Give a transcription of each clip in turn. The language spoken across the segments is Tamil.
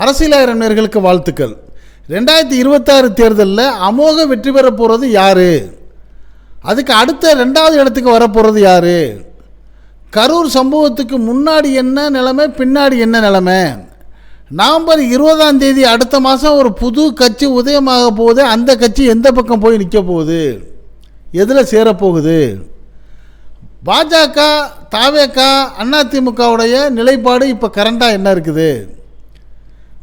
அரசியலாயிரம் நேர்களுக்கு வாழ்த்துக்கள். ரெண்டாயிரத்தி இருபத்தாறு தேர்தலில் அமோக வெற்றி பெற போகிறது யார்? அதுக்கு அடுத்த ரெண்டாவது இடத்துக்கு வரப்போகிறது யார்? கரூர் சம்பவத்துக்கு முன்னாடி என்ன நிலைமை பின்னாடி என்ன நிலைமை? நவம்பர் இருபதாம் தேதி அடுத்த மாதம் ஒரு புது கட்சி உதயமாக போகுது. அந்த கட்சி எந்த பக்கம் போய் நிற்க போகுது? எதில் சேரப்போகுது? பாஜக தாவேக்கா அதிமுகவுடைய நிலைப்பாடு இப்போ கரண்டாக என்ன இருக்குது?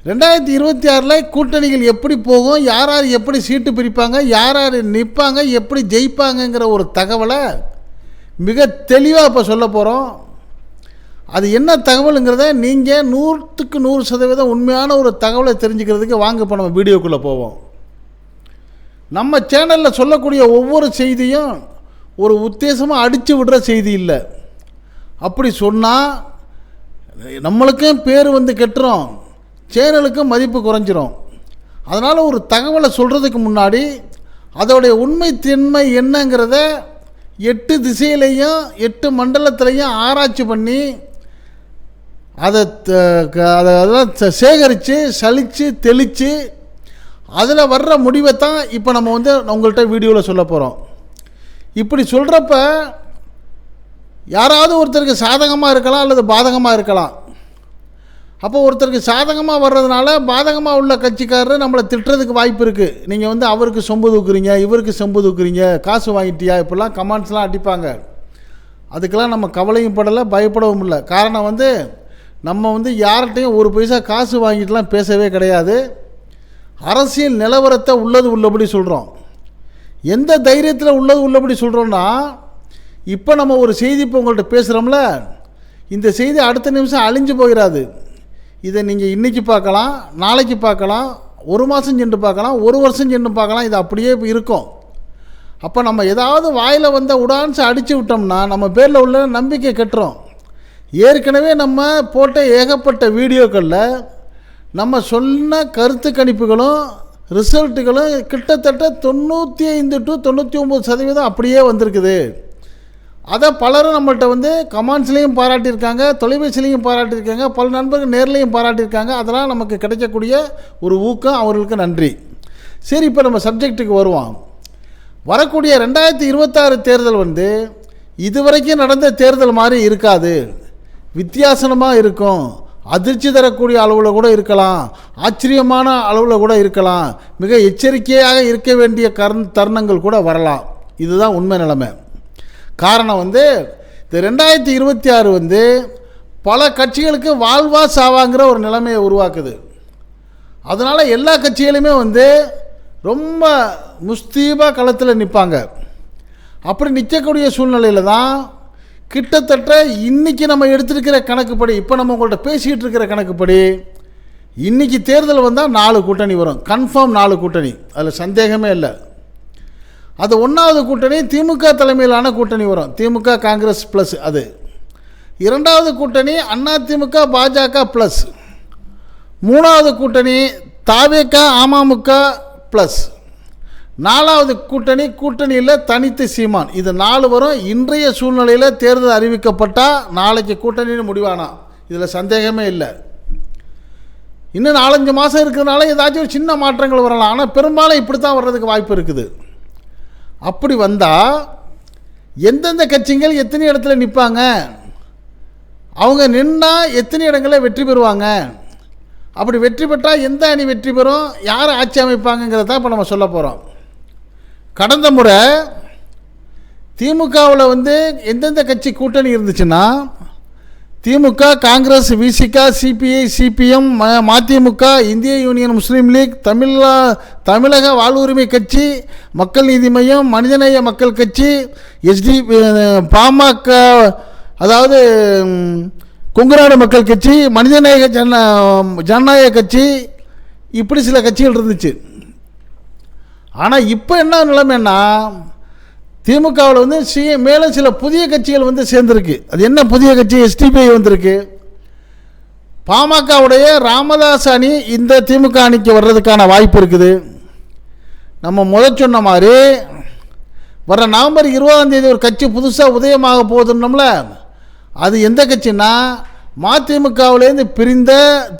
ரெண்டாயிரத்தி இருபத்தி ஆறில் கூட்டணிகள் எப்படி போகும் யார் யார் எப்படி சீட்டு பிரிப்பாங்க யார் யார் நிற்பாங்க எப்படி ஜெயிப்பாங்கங்கிற ஒரு தகவலை மிக தெளிவாக இப்போ சொல்ல போகிறோம் அது என்ன தகவலுங்கிறத நீங்கள் நூற்றுக்கு நூறு சதவீதம் உண்மையான ஒரு தகவலை தெரிஞ்சுக்கிறதுக்கு வாங்க இப்போ நம்ம வீடியோக்குள்ளே போவோம். நம்ம சேனலில் சொல்லக்கூடிய ஒவ்வொரு செய்தியும் ஒரு உத்தேசமாக அடித்து விடுற செய்தி இல்லை. அப்படி சொன்னால் நம்மளுக்கும் பேர் வந்து கெட்டுறோம் சேனலுக்கு மதிப்பு குறைஞ்சிரும். அதனால் ஒரு தகவலை சொல்கிறதுக்கு முன்னாடி அதோடைய உண்மை திண்மை என்னங்கிறத எட்டு திசையிலையும் எட்டு மண்டலத்திலையும் ஆராய்ச்சி பண்ணி அதை அதை அதெல்லாம் சேகரித்து சலித்து தெளித்து அதில் வர்ற முடிவை தான் இப்போ நம்ம வந்து உங்கள்கிட்ட வீடியோவில் சொல்ல போகிறோம் இப்படி சொல்கிறப்ப யாராவது ஒருத்தருக்கு சாதகமாக இருக்கலாம் அல்லது பாதகமாக இருக்கலாம். அப்போ ஒருத்தருக்கு சாதகமாக வர்றதுனால பாதகமாக உள்ள கட்சிக்காரர் நம்மளை திட்டுறதுக்கு வாய்ப்பு இருக்குது நீங்கள் வந்து அவருக்கு சொம்பு தூக்குறீங்க இவருக்கு சொம்பு தூக்குறீங்க காசு வாங்கிட்டியா? இப்படிலாம் கமெண்ட்ஸ்லாம் அடிப்பாங்க. அதுக்கெல்லாம் நம்ம கவலையும் படலை பயப்படவும் இல்லை. காரணம் வந்து நம்ம வந்து யார்கிட்டையும் ஒரு பைசா காசு வாங்கிட்டுலாம் பேசவே கிடையாது. அரசியல் நிலவரத்தை உள்ளது உள்ளபடி சொல்கிறோம் எந்த தைரியத்தில் உள்ளது உள்ளபடி சொல்கிறோன்னா இப்போ நம்ம ஒரு செய்தி இப்போ உங்கள்கிட்ட பேசுகிறோம்ல இந்த செய்தி அடுத்த நிமிஷம் அழிஞ்சு போயிடாது இதை நீங்கள் இன்றைக்கி பார்க்கலாம் நாளைக்கு பார்க்கலாம் ஒரு மாதம் சென்று பார்க்கலாம் ஒரு வருஷம் சென்று பார்க்கலாம் இது அப்படியே இருக்கும். அப்போ நம்ம ஏதாவது வாயில் வந்த உடான்ஸ் அடித்து விட்டோம்னா நம்ம பேரில் உள்ள நம்பிக்கை கட்டுறோம் ஏற்கனவே நம்ம போட்ட ஏகப்பட்ட வீடியோக்களில் நம்ம சொன்ன கருத்து கணிப்புகளும் ரிசல்ட்டுகளும் கிட்டத்தட்ட தொண்ணூற்றி ஐந்து டு தொண்ணூற்றி ஒம்பது சதவீதம் அப்படியே வந்திருக்குது. அதை பலரும் நம்மள்ட்ட வந்து கமாண்ட்ஸ்லேயும் பாராட்டியிருக்காங்க தொலைபேசிலையும் பாராட்டியிருக்காங்க பல நண்பர்கள் நேர்லேயும் பாராட்டியிருக்காங்க. அதெல்லாம் நமக்கு கிடைக்கக்கூடிய ஒரு ஊக்கம் அவர்களுக்கு நன்றி. சரி இப்போ நம்ம சப்ஜெக்ட்டுக்கு வருவோம். வரக்கூடிய ரெண்டாயிரத்தி இருபத்தாறு தேர்தல் வந்து இதுவரைக்கும் நடந்த தேர்தல் மாதிரி இருக்காது. வித்தியாசமாக இருக்கும். அதிர்ச்சி தரக்கூடிய அளவில் கூட இருக்கலாம். ஆச்சரியமான அளவில் கூட இருக்கலாம். மிக எச்சரிக்கையாக இருக்க வேண்டிய கரண் தருணங்கள் கூட வரலாம். இதுதான் உண்மை நிலைமை. காரணம் வந்து இந்த ரெண்டாயிரத்தி இருபத்தி ஆறு வந்து பல கட்சிகளுக்கு வாழ்வா சாவாங்கிற ஒரு நிலைமையை உருவாக்குது. அதனால் எல்லா கட்சிகளுமே வந்து ரொம்ப முஸ்தீபாக களத்தில் நிற்பாங்க அப்படி நிற்கக்கூடிய சூழ்நிலையில் தான் கிட்டத்தட்ட இன்றைக்கி நம்ம எடுத்திருக்கிற கணக்குப்படி இப்போ நம்ம உங்கள்கிட்ட பேசிக்கிட்டு இருக்கிற கணக்குப்படி இன்றைக்கி தேர்தல் வந்தால் நாலு கூட்டணி வரும். கன்ஃபார்ம் நாலு கூட்டணி. அதில் சந்தேகமே இல்லை. அது ஒன்றாவது கூட்டணி திமுக தலைமையிலான கூட்டணி வரும். திமுக காங்கிரஸ் ப்ளஸ் அது. இரண்டாவது கூட்டணி அதிமுக பாஜக ப்ளஸ் மூணாவது கூட்டணி தாவேக அமமுக ப்ளஸ் நாலாவது கூட்டணி கூட்டணியில் தனித்து சீமான். இது நாலு வரும். இன்றைய சூழ்நிலையில் தேர்தல் அறிவிக்கப்பட்டால் நாளைக்கு கூட்டணின்னு முடிவானா? இதில் சந்தேகமே இல்லை. இன்னும் நாலஞ்சு மாதம் இருக்கிறதுனால ஏதாச்சும் ஒரு சின்ன மாற்றங்கள் வரலாம். ஆனால் பெரும்பாலும் இப்படி தான் வர்றதுக்கு வாய்ப்பு இருக்குது. அப்படி வந்தால் எந்தெந்த கட்சிகள் எத்தனை இடத்துல நிற்பாங்க அவங்க நின்னால் எத்தனை இடங்களில் வெற்றி பெறுவாங்க? அப்படி வெற்றி பெற்றால் எந்த அணி வெற்றி பெறும்? யார் ஆட்சி அமைப்பாங்கங்கிறத இப்போ நம்ம சொல்ல போகிறோம் கடந்த முறை திமுகவில் வந்து எந்தெந்த கட்சி கூட்டணி இருந்துச்சுன்னா Thimuka Congress Visika CPI CPM ம மதிமுக இந்திய யூனியன் முஸ்லீம் லீக் தமிழா தமிழக வாழ்வுரிமை கட்சி மக்கள் நீதி மையம் மனிதநேய மக்கள் கட்சி எஸ்டி பாமக அதாவது கொங்குநாடு மக்கள் கட்சி மனிதநேய ஜன ஜனநாயக கட்சி இப்படி சில கட்சிகள் இருந்துச்சு. ஆனால் இப்போ என்ன நிலைமைன்னா திமுகவில் வந்து சி மேலும் சில புதிய கட்சிகள் வந்து சேர்ந்துருக்கு. அது என்ன புதிய கட்சி? எஸ்டிபிஐ வந்திருக்கு. பாமகவுடைய ராமதாஸ் அணி இந்த திமுக அணிக்கு வர்றதுக்கான வாய்ப்பு இருக்குது. நம்ம முத சொன்ன மாதிரி வர நவம்பர் இருபதாம் தேதி ஒரு கட்சி புதுசாக உதயமாக போகுதுன்னோம்ல அது எந்த கட்சின்னா மதிமுகவிலேருந்து பிரிந்த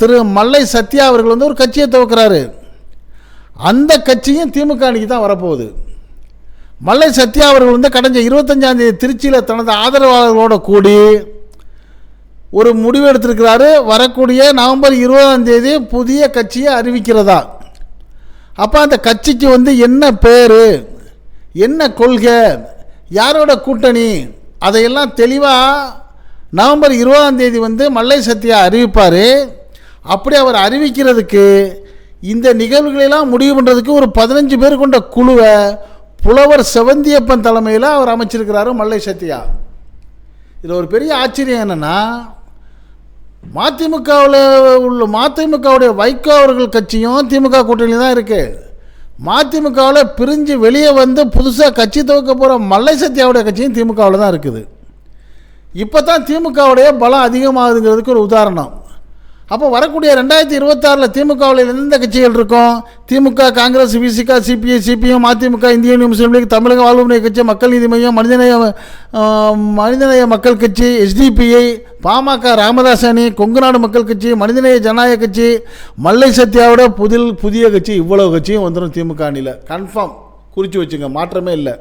திரு மல்லை சத்யா அவர்கள் வந்து ஒரு கட்சியை துவக்கிறாரு. அந்த கட்சியும் திமுக அணிக்கு தான் வரப்போகுது. மல்லை சத்யா அவர்கள் வந்து கடந்த இருபத்தஞ்சாந்தேதி திருச்சியில் தனது ஆதரவாளர்களோடு கூடி ஒரு முடிவு எடுத்திருக்கிறாரு. வரக்கூடிய நவம்பர் இருபதாம் தேதி புதிய கட்சியை அறிவிக்கிறதா. அப்போ அந்த கட்சிக்கு வந்து என்ன பேர் என்ன கொள்கை யாரோட கூட்டணி அதையெல்லாம் தெளிவாக நவம்பர் இருபதாம் தேதி வந்து மல்லை சத்யா அறிவிப்பார். அப்படி அவர் அறிவிக்கிறதுக்கு இந்த நிகழ்வுகளெல்லாம் முடிவு பண்ணுறதுக்கு ஒரு பதினஞ்சு பேர் கொண்ட குழுவை புலவர் செவந்தியப்பன் தலைமையில் அவர் அமைச்சிருக்கிறாரு மல்லை சத்யா. இதில் ஒரு பெரிய ஆச்சரியம் என்னென்னா மதிமுகவில் உள்ள மதிமுகவுடைய வைகோ அவர்கள் கட்சியும் திமுக கூட்டணியில் தான் இருக்குது மதிமுகவில் பிரிஞ்சு வெளியே வந்து புதுசாக கட்சி துவக்க போகிற மல்லை சத்யாவுடைய கட்சியும் திமுகவில் தான் இருக்குது. இப்போ தான் திமுகவுடைய பலம் அதிகமாகுதுங்கிறதுக்கு ஒரு உதாரணம். அப்போ வரக்கூடிய ரெண்டாயிரத்தி இருபத்தாறில் திமுகவில் எந்தெந்த கட்சிகள் இருக்கும்? Thimuka Congress Visika CPI CPM Mathimuka இந்திய யூனியன் முஸ்லீம் லீக் தமிழக வாழ்வுரிமை கட்சி மக்கள் நீதி மையம் மனிதநேய மனிதநேய மக்கள் கட்சி எஸ்டிபிஐ பாமக ராமதாஸ் அணி கொங்குநாடு மக்கள் கட்சி மனிதநேய ஜனநாயக கட்சி மல்லை சத்யாவோட புதில் புதிய கட்சி இவ்வளோ கட்சியும் வந்துடும் திமுக அணியில். கன்ஃபார்ம் குறித்து வச்சுங்க மாற்றமே இல்லை.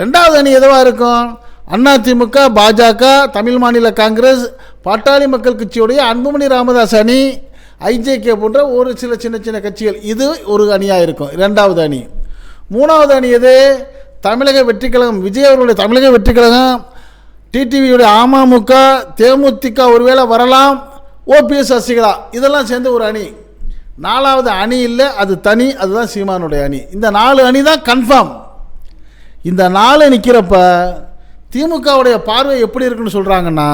ரெண்டாவது அணி எதுவாக இருக்கும்? அதிமுக பாஜக தமிழ் மாநில காங்கிரஸ் பாட்டாளி மக்கள் கட்சியுடைய அன்புமணி ராமதாஸ் அணி ஐஜேகே போன்ற ஒரு சில சின்ன சின்ன கட்சிகள். இது ஒரு அணியாக இருக்கும். ரெண்டாவது அணி. மூணாவது அணி எது? தமிழக வெற்றி கழகம். விஜய் அவர்களுடைய தமிழக வெற்றி கழகம். டிடிவியுடைய அமமுக தேமுதிக ஒருவேளை வரலாம். ஓபிஎஸ் சசிகலா இதெல்லாம் சேர்ந்து ஒரு அணி. நாலாவது அணி இல்லை அது தனி அதுதான் சீமானுடைய அணி. இந்த நாலு அணி தான் கன்ஃபார்ம் இந்த நாலு நிற்கிறப்ப திமுகவுடைய பார்வை எப்படி இருக்குன்னு சொல்கிறாங்கன்னா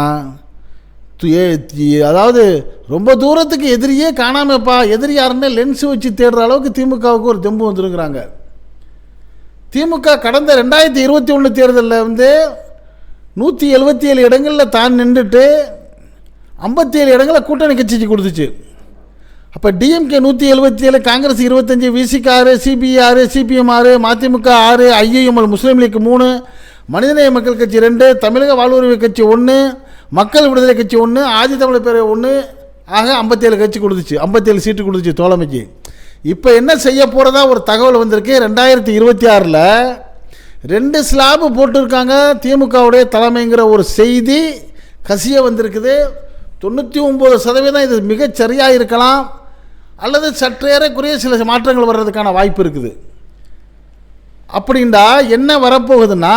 அதாவது ரொம்ப தூரத்துக்கு எதிரியே காணாமப்பா எதிரி யாருன்னு லென்ஸ் வச்சு தேடுற அளவுக்கு திமுகவுக்கு ஒரு தெம்பு வந்துருங்கிறாங்க திமுக கடந்த ரெண்டாயிரத்தி இருபத்தி ஒன்று தேர்தலில் வந்து நூற்றி எழுபத்தி ஏழு இடங்களில் தான் நின்றுட்டு ஐம்பத்தி ஏழு இடங்களை கூட்டணி கட்சிக்கு கொடுத்துச்சு. அப்போ டிஎம்கே நூற்றி எழுபத்தி ஏழு காங்கிரஸ் இருபத்தஞ்சி விசிக்கு ஆறு சிபிஐ ஆறு சிபிஎம் ஆறு மதிமுக ஆறு ஐஏஎம்எல் முஸ்லீம் லீக் மூணு மனிதநேய மக்கள் கட்சி ரெண்டு தமிழக வாழ்வுரிமை கட்சி ஒன்று மக்கள் விடுதலை கட்சி ஒன்று ஆதி தமிழ் பேரவை ஒன்று ஆக ஐம்பத்தேழு கட்சி கொடுத்துச்சு. ஐம்பத்தேழு சீட்டு கொடுத்துச்சு தோழமைக்கு. இப்போ என்ன செய்ய போகிறதா ஒரு தகவல் வந்திருக்கு. ரெண்டாயிரத்தி இருபத்தி ஆறில் ரெண்டு ஸ்லாபு போட்டிருக்காங்க. திமுகவுடைய தலைமைங்கிற ஒரு செய்தி கசிய வந்திருக்குது. தொண்ணூற்றி ஒம்பது சதவீதம் இது மிகச் சரியாக இருக்கலாம். அல்லது சற்றேறக்குரிய சில மாற்றங்கள் வர்றதுக்கான வாய்ப்பு இருக்குது. அப்படின்டா என்ன வரப்போகுதுன்னா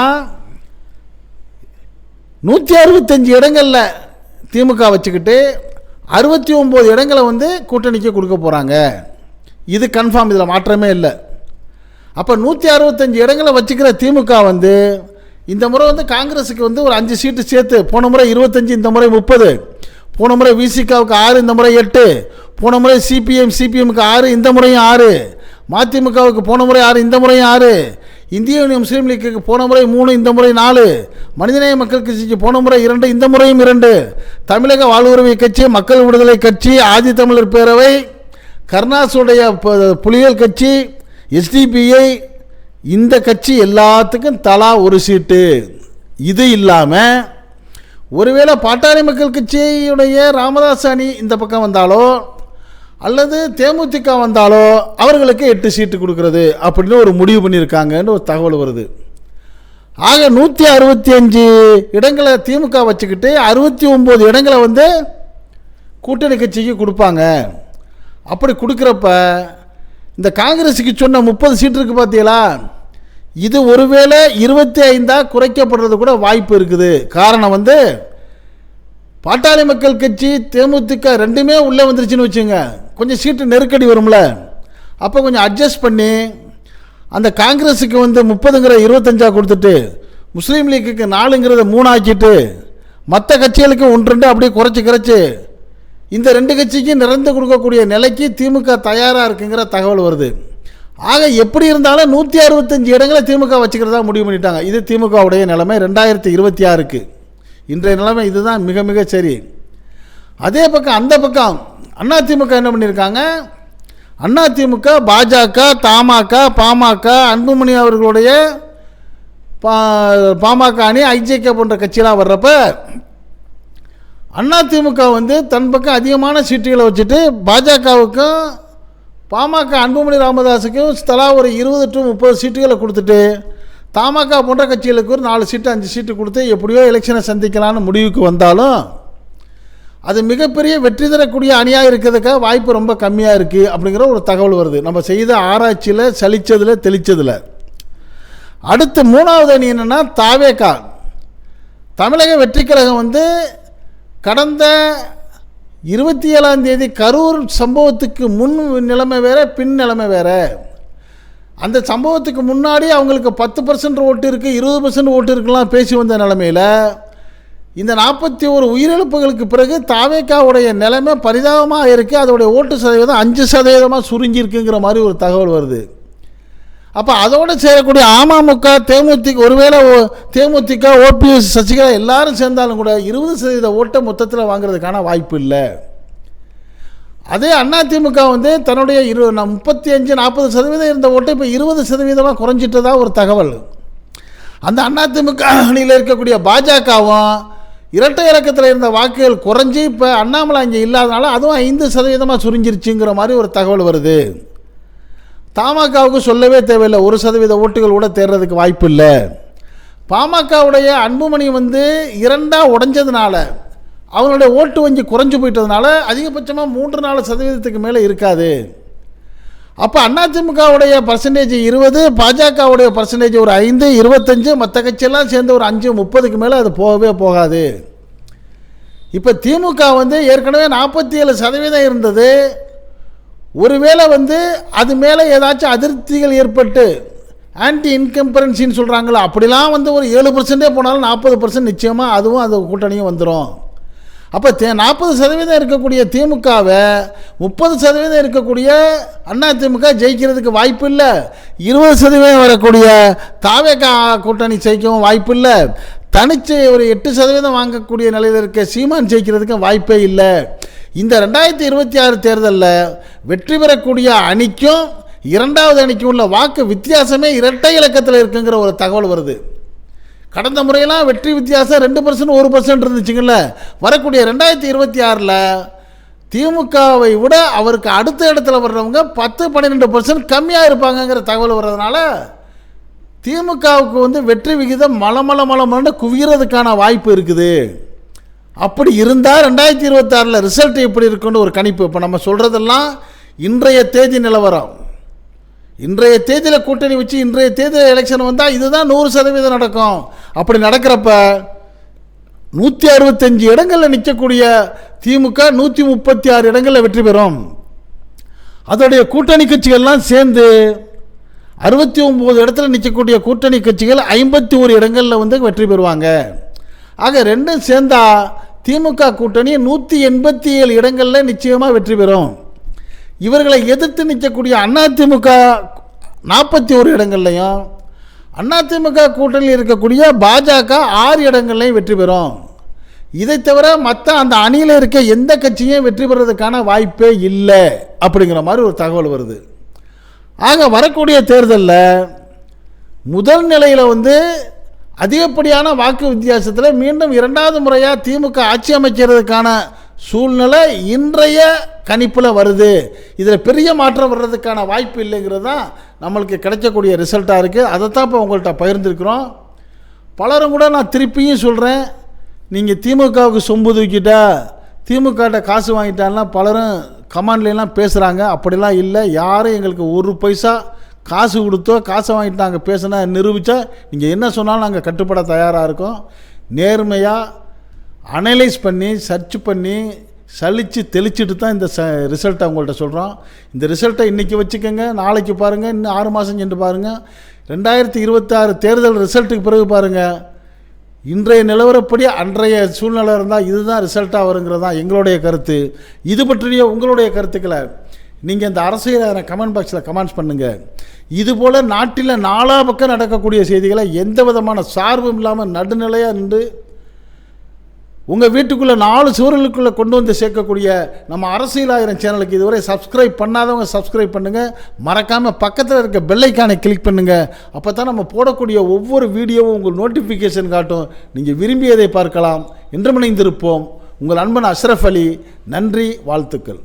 நூற்றி அறுபத்தஞ்சு இடங்களில் திமுக வச்சுக்கிட்டு அறுபத்தி ஒம்பது இடங்களை வந்து கூட்டணிக்கு கொடுக்க போகிறாங்க இது கன்ஃபார்ம் இதில் மாற்றமே இல்லை. அப்போ நூற்றி அறுபத்தஞ்சு இடங்களை வச்சுக்கிற திமுக வந்து இந்த முறை வந்து காங்கிரஸுக்கு வந்து ஒரு அஞ்சு சீட்டு சேர்த்து போன முறை இருபத்தஞ்சு இந்த முறை முப்பது போன முறை விசிகாவுக்கு ஆறு இந்த முறை எட்டு போன முறை சிபிஎம் சிபிஎம்க்கு ஆறு இந்த முறையும் ஆறு மதிமுகவுக்கு போன முறை ஆறு இந்த முறையும் ஆறு இந்திய யூனியன் முஸ்லீம் லீக்கு போன முறை மூணு இந்த முறை நாலு. மனிதநேய மக்கள் கட்சிக்கு போன முறை இரண்டு இந்த முறையும் இரண்டு. தமிழக வாழ்வுரிமை கட்சி மக்கள் விடுதலை கட்சி ஆதி தமிழர் பேரவை கருணாசுடைய புலிகள் கட்சி எஸ்டிபிஐ இந்த கட்சி எல்லாத்துக்கும் தலா ஒரு சீட்டு. இது இல்லாமல் ஒருவேளை பாட்டாளி மக்கள் கட்சியுடைய ராமதாஸ் அணி இந்த பக்கம் வந்தாலோ அல்லது தேமுதிக வந்தாலோ அவர்களுக்கு எட்டு சீட்டு கொடுக்கறது அப்படின்னு ஒரு முடிவு பண்ணியிருக்காங்கன்னு ஒரு தகவல் வருது. ஆக நூற்றி அறுபத்தி அஞ்சு இடங்களை திமுக வச்சுக்கிட்டு அறுபத்தி ஒம்பது இடங்களை வந்து கூட்டணி கட்சிக்கு கொடுப்பாங்க. அப்படி கொடுக்குறப்ப இந்த காங்கிரஸுக்கு சொன்ன முப்பது சீட்டு இருக்குது பார்த்தீங்களா இது ஒருவேளை இருபத்தி ஐந்தாக குறைக்கப்படுறது கூட வாய்ப்பு இருக்குது. காரணம் வந்து பாட்டாளி மக்கள் கட்சி தேமுதிக ரெண்டுமே உள்ளே வந்துருச்சுன்னு வச்சுங்க. கொஞ்சம் சீட்டு நெருக்கடி வரும்ல. அப்போ கொஞ்சம் அட்ஜஸ்ட் பண்ணி அந்த காங்கிரஸுக்கு வந்து முப்பதுங்கிற இருபத்தஞ்சா கொடுத்துட்டு முஸ்லீம் லீக்குக்கு நாலுங்கிறத மூணாக்கிட்டு மற்ற கட்சிகளுக்கு ஒன்று ரெண்டு அப்படியே குறைச்சி குறைச்சி இந்த ரெண்டு கட்சிக்கும் நிறந்து கொடுக்கக்கூடிய நிலைக்கு திமுக தயாராக இருக்குங்கிற தகவல் வருது. ஆக எப்படி இருந்தாலும் நூற்றி அறுபத்தஞ்சு இடங்களை திமுக வச்சுக்கிறதா முடிவு பண்ணிட்டாங்க. இது திமுகவுடைய நிலைமை ரெண்டாயிரத்தி இருபத்தி ஆறுக்கு. இன்றைய நிலைமை இதுதான் மிக மிக சரி. அதே பக்கம் அந்த பக்கம் அதிமுக என்ன பண்ணியிருக்காங்க? அதிமுக பாஜக தமாக பாமக அன்புமணி அவர்களுடைய பா பாமக அணி ஐஜேகே போன்ற கட்சியெலாம் வர்றப்ப அதிமுக வந்து தன் பக்கம் அதிகமான சீட்டுகளை வச்சுட்டு பாஜகவுக்கும் பாமக அன்புமணி ராமதாஸுக்கும் தலா ஒரு இருபது டு முப்பது சீட்டுகளை கொடுத்துட்டு தமாக போன்ற கட்சிகளுக்கு ஒரு நாலு சீட்டு அஞ்சு சீட்டு கொடுத்து எப்படியோ எலெக்ஷனை சந்திக்கலான்னு முடிவுக்கு வந்தாலும் அது மிகப்பெரிய வெற்றி தரக்கூடிய அணியாக இருக்கிறதுக்காக வாய்ப்பு ரொம்ப கம்மியாக இருக்குது அப்படிங்கிற ஒரு தகவல் வருது. நம்ம செய்த ஆராய்ச்சியில் சலிச்சதில் தெளித்ததில் அடுத்து மூணாவது அணி என்னென்னா தாவேகா. தமிழக வெற்றிக் கழகம் வந்து கடந்த இருபத்தி ஏழாம் தேதி கரூர் சம்பவத்துக்கு முன் நிலைமை வேறு பின் நிலைமை வேறு. அந்த சம்பவத்துக்கு முன்னாடி அவங்களுக்கு பத்து பர்சன்ட் ஓட்டு இருக்குது இருபது பர்சன்ட் ஓட்டு இருக்குலாம் பேசி வந்த நிலமையில் இந்த நாற்பத்தி ஒரு உயிரிழப்புகளுக்கு பிறகு தாவேக்காவுடைய நிலைமை பரிதாபமாக இருக்குது அதோடைய ஓட்டு சதவீதம் அஞ்சு சதவீதமாக சுருங்கியிருக்குங்கிற மாதிரி ஒரு தகவல் வருது. அப்போ அதோடு சேரக்கூடிய அமமுக தேமுதிக ஒருவேளை ஓ- தேமுதிக ஓபிஎஸ் சசிகலா எல்லாரும் சேர்ந்தாலும் கூட இருபது சதவீத ஓட்டை மொத்தத்தில் வாங்குறதுக்கான வாய்ப்பு இல்லை. அதே அதிமுக வந்து தன்னுடைய இரு முப்பத்தி அஞ்சு நாற்பது சதவீதம் இருந்த ஓட்டு இப்போ இருபது சதவீதமாக குறைஞ்சிட்டதாக ஒரு தகவல். அந்த அதிமுக அணியில் இருக்கக்கூடிய பாஜகவும் இரட்டை இலக்கத்தில் இருந்த வாக்குகள் குறைஞ்சி இப்போ அண்ணாமலை அங்கே இல்லாதனால அதுவும் ஐந்து சதவீதமாக சுருங்கிருச்சுங்கிற மாதிரி ஒரு தகவல் வருது. தமாகவுக்கு சொல்லவே தேவையில்லை. ஒரு சதவீத ஓட்டுகள் கூட தேர்றதுக்கு வாய்ப்பு இல்லை. பாமகவுடைய அன்புமணி வந்து இரண்டாக உடஞ்சதுனால அவங்களுடைய ஓட்டு வங்கி குறைஞ்சு போயிட்டதுனால அதிகபட்சமாக மூன்று நாலு சதவீதத்துக்கு மேலே இருக்காது. அப்போ அதிமுகவுடைய பர்சன்டேஜ் இருபது பாஜகவுடைய பர்சன்டேஜ் ஒரு ஐந்து இருபத்தஞ்சு மற்ற கட்சியெல்லாம் சேர்ந்து ஒரு அஞ்சு முப்பதுக்கு மேலே அது போகவே போகாது. இப்போ திமுக வந்து ஏற்கனவே நாற்பத்தி ஏழு சதவீதம் இருந்தது. ஒருவேளை வந்து அது மேலே ஏதாச்சும் அதிருப்திகள் ஏற்பட்டு ஆன்டி இன்கம்பரன்சின்னு சொல்கிறாங்களோ அப்படிலாம் வந்து ஒரு ஏழு பர்சன்டே போனாலும் நாற்பது பர்சன்ட் நிச்சயமாக அதுவும் அந்த கூட்டணியும் வந்துடும் அப்போ தே நாற்பது சதவீதம் இருக்கக்கூடிய திமுகவை முப்பது சதவீதம் இருக்கக்கூடிய அண்ணா திமுக ஜெயிக்கிறதுக்கு வாய்ப்பு இல்லை. இருபது சதவீதம் வரக்கூடிய தாவேகா கூட்டணி ஜெயிக்கவும் வாய்ப்பு இல்லை. தனிச்சு ஒரு எட்டு சதவீதம் வாங்கக்கூடிய நிலையில் இருக்க சீமான் ஜெயிக்கிறதுக்கு வாய்ப்பே இல்லை. இந்த ரெண்டாயிரத்தி இருபத்தி ஆறு தேர்தலில் வெற்றி பெறக்கூடிய அணிக்கும் இரண்டாவது அணிக்கும் உள்ள வாக்கு வித்தியாசமே இரட்டை இலக்கத்தில் இருக்குங்கிற ஒரு தகவல் வருது. கடந்த முறையெல்லாம் வெற்றி வித்தியாசம் ரெண்டு பர்சன்ட் ஒரு பர்சன்ட் இருந்துச்சுங்கள வரக்கூடிய ரெண்டாயிரத்தி இருபத்தி ஆறில் திமுகவை விட அவருக்கு அடுத்த இடத்துல வர்றவங்க பத்து பன்னிரெண்டு பர்சன்ட் கம்மியாக இருப்பாங்கங்கிற தகவல் வர்றதுனால திமுகவுக்கு வந்து வெற்றி விகிதம் மலமல மலமலன்னு குவிகிறதுக்கான வாய்ப்பு இருக்குது. அப்படி இருந்தால் ரெண்டாயிரத்தி இருபத்தாறில் ரிசல்ட் எப்படி இருக்குன்னு ஒரு கணிப்பு. இப்போ நம்ம சொல்கிறதெல்லாம் இன்றைய தேதி நிலவரம். இன்றைய தேதியில் கூட்டணி வச்சு இன்றைய தேதியில் எலெக்ஷன் வந்தால் இதுதான் நூறு சதவீதம் நடக்கும். அப்படி நடக்கிறப்ப நூற்றி அறுபத்தஞ்சு இடங்களில் நிற்கக்கூடிய திமுக நூற்றி முப்பத்தி ஆறு இடங்களில் வெற்றி பெறும். அதோடைய கூட்டணி கட்சிகள்லாம் சேர்ந்து அறுபத்தி ஒம்பது இடத்துல நிற்கக்கூடிய கூட்டணி கட்சிகள் ஐம்பத்தி ஒரு இடங்களில் வந்து வெற்றி பெறுவாங்க. ஆக ரெண்டும் சேர்ந்தா திமுக கூட்டணி நூற்றி எண்பத்தி ஏழு இடங்களில் நிச்சயமாக வெற்றி பெறும். இவர்களை எதிர்த்து நிற்கக்கூடிய அதிமுக நாற்பத்தி ஒரு இடங்கள்லையும் அதிமுக கூட்டணியில் இருக்கக்கூடிய பாஜக ஆறு இடங்கள்லையும் வெற்றி பெறும். இதை தவிர மற்ற அந்த அணியில் இருக்க எந்த கட்சியும் வெற்றி பெறுறதுக்கான வாய்ப்பே இல்லை அப்படிங்கிற மாதிரி ஒரு தகவல் வருது. ஆக வரக்கூடிய தேர்தலில் முதல் நிலையில் வந்து அதிகப்படியான வாக்கு வித்தியாசத்தில் மீண்டும் இரண்டாவது முறையாக திமுக ஆட்சி அமைக்கிறதுக்கான சூழ்நிலை இன்றைய கணிப்பில் வருது. இதில் பெரிய மாற்றம் வர்றதுக்கான வாய்ப்பு இல்லைங்கிறது தான் நம்மளுக்கு கிடைக்கக்கூடிய ரிசல்ட்டாக இருக்குது அதைத்தான் இப்போ உங்கள்கிட்ட பகிர்ந்துருக்குறோம். பலரும் கூட நான் திருப்பியும் சொல்கிறேன் நீங்கள் திமுகவுக்கு சொம்பு தூக்கிட்டா திமுகட்ட காசு வாங்கிட்டாலாம் பலரும் கமாண்ட்லாம் பேசுகிறாங்க அப்படிலாம் இல்லை. யாரும் எங்களுக்கு ஒரு பைசா காசு கொடுத்தோ காசை வாங்கிட்டு நாங்கள் பேசினா நிரூபித்தா நீங்கள் என்ன சொன்னாலும் நாங்கள் கட்டுப்பட தயாராக இருக்கோம். நேர்மையாக அனலைஸ் பண்ணி சர்ச் பண்ணி சலித்து தெளிச்சுட்டு தான் இந்த ச ரிசல்ட்டை உங்கள்கிட்ட சொல்கிறோம் இந்த ரிசல்ட்டை இன்றைக்கி வச்சுக்கோங்க நாளைக்கு பாருங்கள் இன்னும் ஆறு மாதம் சென்று பாருங்கள் ரெண்டாயிரத்தி இருபத்தாறு தேர்தல் ரிசல்ட்டுக்கு பிறகு பாருங்கள் இன்றைய நிலவரப்படி அன்றைய சூழ்நிலை இருந்தால் இதுதான் ரிசல்ட்டாக வருங்கிறது தான் எங்களுடைய கருத்து. இது பற்றிய உங்களுடைய கருத்துக்களை நீங்கள் இந்த அரசியல் கமெண்ட் பாக்ஸில் கமெண்ட்ஸ் பண்ணுங்கள் இதுபோல் நாட்டில் நாலா பக்கம் நடக்கக்கூடிய செய்திகளை எந்த விதமான சார்பும் இல்லாமல் நடுநிலையாக நின்று உங்கள் வீட்டுக்குள்ளே நாலு சுவர்களுக்குள்ளே கொண்டு வந்து சேர்க்கக்கூடிய நம்ம அரசியலாயிரம் சேனலுக்கு இதுவரை சப்ஸ்கிரைப் பண்ணாதவங்க சப்ஸ்கிரைப் பண்ணுங்கள் மறக்காமல் பக்கத்தில் இருக்க பெல்லைக்கானை கிளிக் பண்ணுங்கள் அப்போ தான் நம்ம போடக்கூடிய ஒவ்வொரு வீடியோவும் உங்கள் நோட்டிஃபிகேஷன் காட்டும். நீங்கள் விரும்பியதை பார்க்கலாம். என்று இணைந்திருப்போம். உங்கள் அன்பன் அஷ்ரஃப் அலி. நன்றி வாழ்த்துக்கள்.